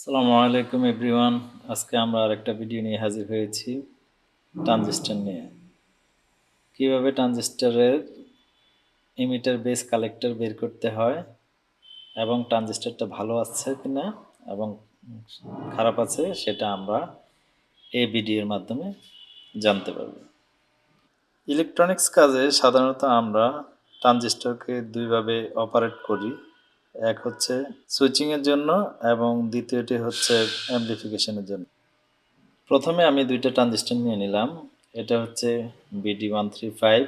আসসালামু আলাইকুম এভরিওয়ান। আজকে আমরা আরেকটা ভিডিও নিয়ে হাজির হয়েছি ট্রানজিস্টর নিয়ে। কীভাবে ট্রানজিস্টরের ইমিটার বেস কালেক্টর বের করতে হয় এবং ট্রানজিস্টরটা ভালো আছে কিনা এবং খারাপ আছে সেটা আমরা এই ভিডিওর মাধ্যমে জানতে পারব। ইলেকট্রনিক্স কাজে সাধারণত আমরা ট্রানজিস্টরকে দুইভাবে অপারেট করি। এক হচ্ছে সুইচিংয়ের জন্য এবং দ্বিতীয়টি হচ্ছে অ্যাম্পলিফিকেশনের জন্য। প্রথমে আমি দুইটা ট্রানজিস্টর নিয়ে নিলাম। এটা হচ্ছে বিডি ওয়ান থ্রি ফাইভ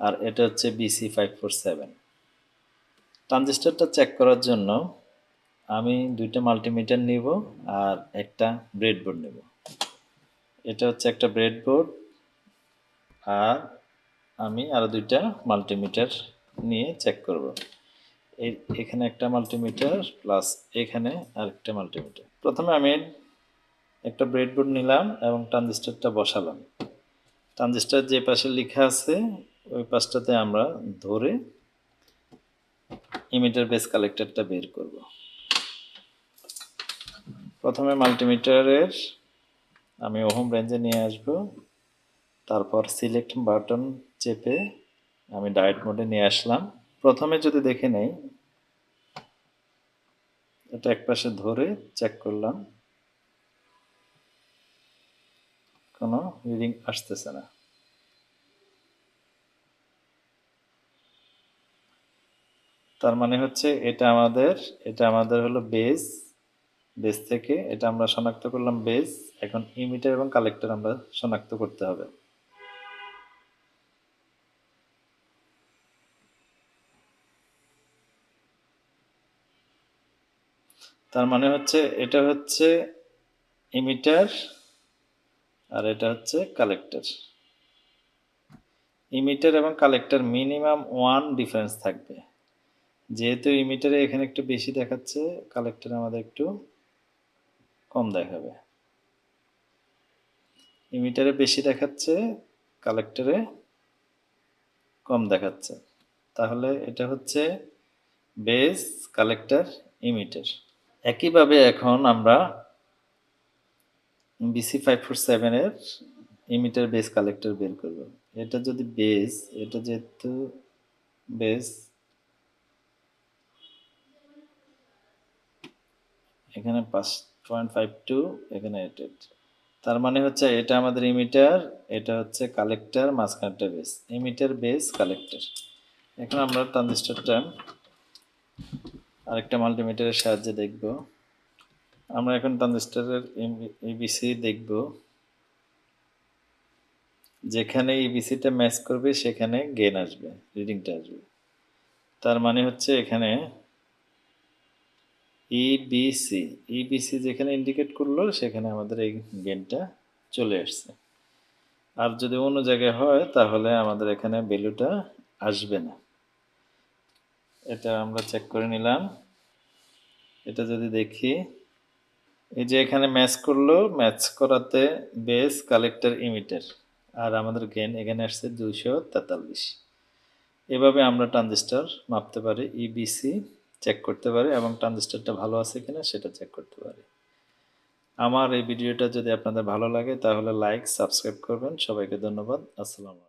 আর এটা হচ্ছে বিসি ফাইভ ফোর সেভেন ট্রানজিস্টরটা চেক করার জন্য আমি দুইটা মাল্টিমিটার নিব আর একটা ব্রেডবোর্ড নেব। এটা হচ্ছে একটা ব্রেডবোর্ড আর আমি আরও দুইটা মাল্টিমিটার নিয়ে চেক করব। এখানে একটা মাল্টিমিটার প্লাস এখানে আরেকটা মাল্টিমিটার প্রথমে আমি একটা ব্রেডবোর্ড নিলাম এবং ট্রানজিস্টারটা বসালাম। ট্রানজিস্টার যে পাশে লেখা আছে, ওই পাশটাতে আমরা ধরে ইমিটার বেস কালেক্টরটা বের করব। প্রথমে মাল্টিমিটারের আমি ওহম রেঞ্জে নিয়ে আসব। তারপর সিলেক্ট বাটন চেপে আমি ডায়েট মোডে নিয়ে আসলাম। প্রথমে যদি দেখে নেই, এটা এক পাশে ধরে চেক করলাম, কোনো রিডিং আসতেছে না। তার মানে হচ্ছে এটা আমাদের এটা আমাদের হলো বেস বেস থেকে এটা আমরা শনাক্ত করলাম বেস এখন ইমিটার এবং কালেক্টর আমরা শনাক্ত করতে হবে। তার মানে হচ্ছে এটা হচ্ছে ইমিটার আর এটা হচ্ছে কালেক্টর ইমিটার এবং কালেক্টর মিনিমাম ওয়ান ডিফারেন্স থাকবে। যেহেতু ইমিটারে এখানে একটু বেশি দেখাচ্ছে কালেক্টরে আমাদের একটু কম দেখাবে। ইমিটারে বেশি দেখাচ্ছে কালেক্টরে কম দেখাচ্ছে। তাহলে এটা হচ্ছে বেস কালেক্টর ইমিটার একইভাবে এখন আমরা বিসি ফাইভ ফোর সেভেনের ইমিটার বেস কালেক্টর বের করব। এটা যদি বেস এটা যেহেতু বেস এখানে পাঁচ পয়েন্ট ফাইভ টু এখানে এটেড তার মানে হচ্ছে এটা আমাদের ইমিটার এটা হচ্ছে কালেক্টর মাঝখানটা বেস ইমিটার বেস কালেক্টর এখন আমরা ট্রানজিস্টারটা আরেকটা মাল্টিমিটারের সাহায্যে দেখব। আমরা এখন ট্রানজিস্টারের ইবিসি দেখব। যেখানে ইবিসিটা ম্যাচ করবে, সেখানে গেন আসবে রিডিংটা আসবে। তার মানে হচ্ছে এখানে ইবিসি ইবিসি যেখানে ইন্ডিকেট করল, সেখানে আমাদের এই গেনটা চলে আসছে। আর যদি অন্য জায়গায় হয়, তাহলে আমাদের এখানে ভ্যালুটা আসবে না। এটা আমরা চেক করে নিলাম। এটা যদি দেখি, এই যে এখানে ম্যাচ করল ম্যাচ করাতে বেস কালেক্টর ইমিটার আর আমাদের গেন এখানে আসছে দুইশো তেতাল্লিশ। এভাবে আমরা ট্রানজিস্টার মাপতে পারি ইবিসি চেক করতে পারি, এবং ট্রানজিস্টারটা ভালো আছে কিনা সেটা চেক করতে পারি। আমার এই ভিডিওটা যদি আপনাদের ভালো লাগে, তাহলে লাইক সাবস্ক্রাইব করবেন। সবাইকে ধন্যবাদ। আসসালামু